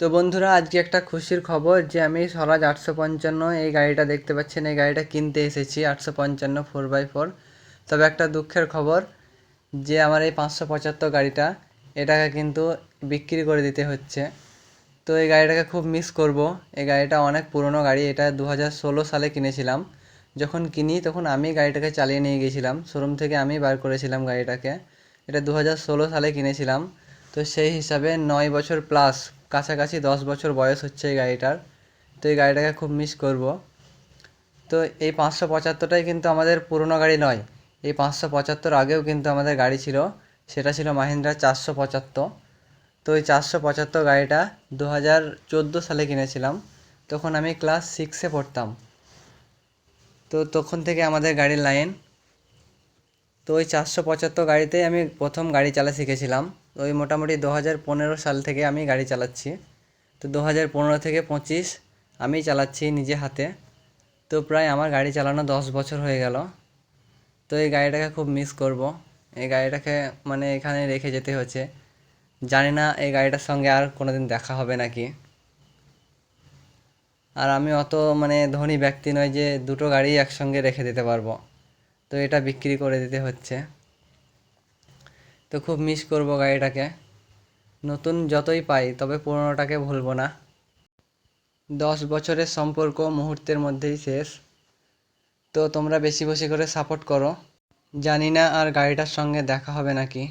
তো বন্ধুরা, আজকে একটা খুশির খবর যে আমি স্বরাজ আটশো পঞ্চান্ন এই গাড়িটা দেখতে পাচ্ছেন। এই গাড়িটা কিনতে এসেছি আটশো পঞ্চান্ন ফোর বাই ফোর। তবে একটা দুঃখের খবর যে আমার এই পাঁচশো পঁচাত্তর গাড়িটা, এটাকে কিন্তু বিক্রি করে দিতে হচ্ছে। তো এই গাড়িটাকে খুব মিস করব। এই গাড়িটা অনেক পুরনো গাড়ি, এটা দু হাজার ষোলো সালে কিনেছিলাম। যখন কিনি তখন আমি গাড়িটাকে চালিয়ে নিয়ে গিয়েছিলাম শোরুম থেকে আমি বার করেছিলাম গাড়িটাকে। এটা দু হাজার ষোলো সালে কিনেছিলাম। তো সেই হিসাবে নয় বছর প্লাস কাছাকাছি দশ বছর বয়স হচ্ছে এই গাড়িটার, তো এই গাড়িটাকে খুব মিস করব। তো এই পাঁচশো পঁচাত্তরটাই কিন্তু আমাদের পুরনো গাড়ি নয়, এই পাঁচশো পঁচাত্তর আগেও কিন্তু আমাদের গাড়ি ছিল, সেটা ছিল মাহিন্দ্রা চারশো পঁচাত্তর। তো এই চারশো পঁচাত্তর গাড়িটা দু হাজার চোদ্দ সালে কিনেছিলাম, তখন আমি ক্লাস সিক্সে পড়তাম। তো তখন থেকে আমাদের গাড়ির লাইন, তো ওই চারশো পঁচাত্তর গাড়িতেই আমি প্রথম গাড়ি চালা শিখেছিলাম। ওই মোটামুটি দু হাজার পনেরো সাল থেকে আমি গাড়ি চালাচ্ছি। তো দু হাজার পনেরো থেকে পঁচিশ আমি চালাচ্ছি নিজে হাতে। তো প্রায় আমার গাড়ি চালানো দশ বছর হয়ে গেল। তো এই গাড়িটাকে খুব মিস করব। এই গাড়িটাকে মানে এখানে রেখে যেতে হচ্ছে। জানি না এই গাড়িটার সঙ্গে আর কোনো দিন দেখা হবে নাকি। আর আমি অত মানে ধনী ব্যক্তি নয় যে দুটো গাড়ি একসঙ্গে রেখে দিতে পারব। তো এটা বিক্রি করে দিতে হচ্ছে। তো খুব মিস করব গাড়িটাকে। নতুন যতই পাই, তবে পুরোনোটাকে ভুলবো না। দশ বছরের সম্পর্ক মুহূর্তের মধ্যেই শেষ। তো তোমরা বেশি বেশি করে সাপোর্ট করো। জানি না আর গাড়িটার সঙ্গে দেখা হবে নাকি।